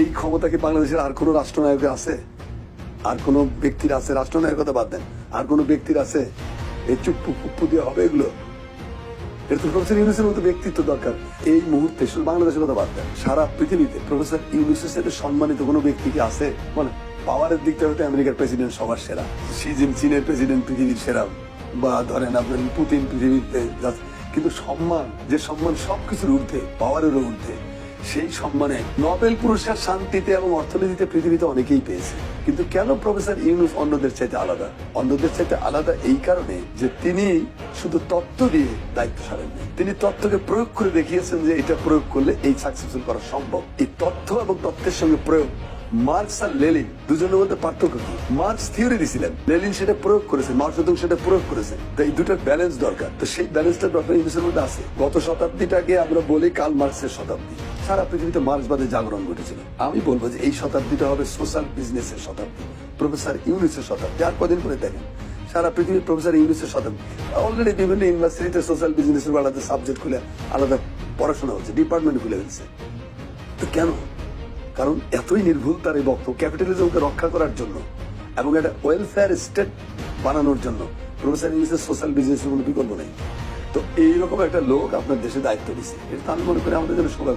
এই ক্ষমতা কি বাংলাদেশের আর কোনো রাষ্ট্রনায়কের আছে? আর কোনো ব্যক্তির আছে? রাষ্ট্রনায়কের কথা বাদ দেন। আর কোনো ব্যক্তির আছে? এই চুপ্পু দিয়ে হবে এগুলো? এর তো প্রফেসর ইউনুসের মতো ব্যক্তিত্ব দরকার। এই মুহূর্তে শুধু বাংলাদেশের কথা বাদ দেন। সারা পৃথিবীতে প্রফেসর ইউনুসের সাথে সম্মানিত কোনো ব্যক্তি কি আছে? মানে পাওয়ারের দিক থেকে আমেরিকার প্রেসিডেন্ট সবার সেরা। শি জিন চীনের প্রেসিডেন্ট পৃথিবীর সেরা। বা ধরেন আপনার পুতিন পৃথিবীতে কিন্তু সম্মান, যে সম্মান সবকিছুর ঊর্ধ্বে পাওয়ারেরও ঊর্ধ্বে। সেই সম্মানে নোবেল পুরস্কার শান্তিতে এবং অর্থনীতিতে পৃথিবীতে অনেকেই পেয়েছে। কিন্তু কেন প্রফেসর ইউনুস অন্যদের চাইতে আলাদা? অন্যদের চাইতে আলাদা এই কারণে যে তিনি শুধু তত্ত্ব দিয়ে দায়িত্ব সারেননি। তিনি তত্ত্বকে প্রয়োগ করে দেখিয়েছেন যে এটা প্রয়োগ করলে এই সাকসেসফুল করা সম্ভব। এই তথ্য এবং তত্ত্বের সঙ্গে প্রয়োগ মার্কস আর লেলিন দুজনের মধ্যে পার্থক্য কি? মার্কস থিওরি লেলিন সেটা প্রয়োগ এবং সেটা প্রয়োগ করেছেন তো এই দুটার ব্যালেন্স দরকার। তো সেই ব্যালেন্সটা ডক্টর ইউনুসের মধ্যে আছে। গত শতাব্দীটাকে আমরা বলি কাল মার্কসের শতাব্দী। সারা পৃথিবীতে মার্ক্সবাদের জাগরণ ঘটেছিল। আমি বলব যে এই শতাব্দীটা হবে সোশ্যাল বিজনেসের শতাব্দী, প্রফেসর ইউনুসের শতাব্দী। আর কদিন পরে দেখেন, সারা পৃথিবীর প্রফেসর ইউনুসের শতাব্দী। অলরেডি বিভিন্ন ইউনিভার্সিটিতে সোশ্যাল বিজনেসের আলাদা সাবজেক্ট খুলে আলাদা পড়াশোনা হচ্ছে ডিপার্টমেন্ট খুলে ফেলছে। তো কেন? কারণ এতই নির্ভুল তার এই বক্তব্য ক্যাপিটালিজমকে রক্ষা করার জন্য এবং একটা ওয়েলফেয়ার স্টেট বানানোর জন্য। প্রফেসর ইংলিশের সোশ্যাল বিজনেস কোনো বিকল্প নেই। তো এইরকম একটা লোক আপনার দেশে দায়িত্ব দিচ্ছে এটা আমি মনে করি আমাদের জন্য সবাই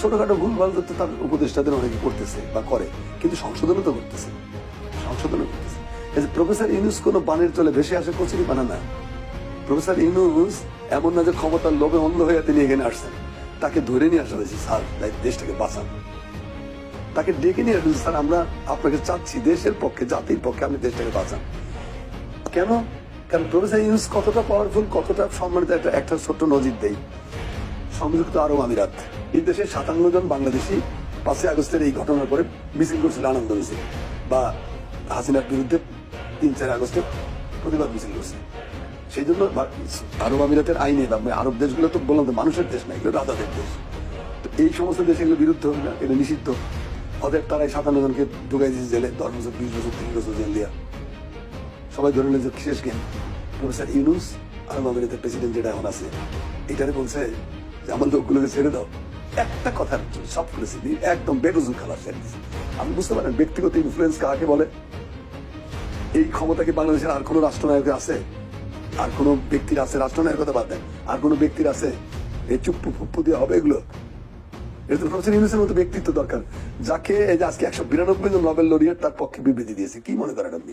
ছোটখাটো ভুল ভালো তো তার উপদেষ্টাদের অনেকে করতেছে বা করে, কিন্তু সংশোধনও তো করতেছে। সংশোধনও করতেছে। প্রফেসর ইউনুস কোনো বানের চলে ভেসে আসে কচুরি বানা না। প্রফেসর ইউনুস এমন না যে ক্ষমতার লোভে অন্ধ হয়ে তিনি এখানে আসছেন। তাকে ধরে নিয়ে আসা হয়েছে, স্যার, দেশটাকে বাঁচান। তাকে ডেকে নিয়ে আসবেন স্যার, আমরা আপনাকে চাচ্ছি, দেশের পক্ষে, জাতির পক্ষে, আপনি দেশটাকে বাঁচান। কেন? কারণ প্রফেসর ইউনুস কতটা পাওয়ারফুল কতটা সম্মানিত একটা একটা ছোট্ট নজির দেই। সংযুক্ত আরব আমিরাত, এই দেশে সাতান্ন জন বাংলাদেশি পাঁচই আগস্টের এই ঘটনার পরে মিছিল করছিল, আনন্দ মিছিল। বা হাসিনার বিরুদ্ধে তিন, চার আগস্টে প্রতিবাদ মিছিল করছে। সেই জন্য আরব আমিরাতের আইনে, বা আরব দেশগুলো তো বললাম তো, মানুষের দেশ না, এগুলো রাজাদের দেশ। তো এই সমস্ত দেশে এগুলো বিরুদ্ধ হবে না এটা নিষিদ্ধ। ওদের তারাই সাতান্ন জনকে ঢুকাই দিয়েছে জেলে, দশ বছর, বিশ বছর, তিরিশ বছর জেল দিয়া। সবাই ধরে যে শেষ গেম প্রফেসর ইউনুস আরব আমিরাতের প্রেসিডেন্ট যেটা এখন আছে। এটারে বলছে যে, আমার লোকগুলোকে ছেড়ে দাও। একটা কথার সব করেছে। একদম বেরোজুর খেলা ছেড়ে দিয়েছে। আপনি বুঝতে পারেন ব্যক্তিগত ইনফ্লুয়েন্স কাকে বলে? এই ক্ষমতা কি বাংলাদেশের আর কোনো রাষ্ট্রনায়কের আছে? আর কোনো ব্যক্তির আছে? রাষ্ট্রনায়কের কথা বাদ দেন। আর কোনো ব্যক্তির আছে? এই চুপ্পু ফুপ্পু দিয়ে হবে এগুলো? তো প্রফেসর ইউনুসের মতো ব্যক্তিত্ব দরকার। যাকে এই যে আজকে একশো বিরানব্বই জন নোবেল লরিয়েট তার পক্ষে বিবৃতি দিয়েছে। কি মনে করেন আপনি?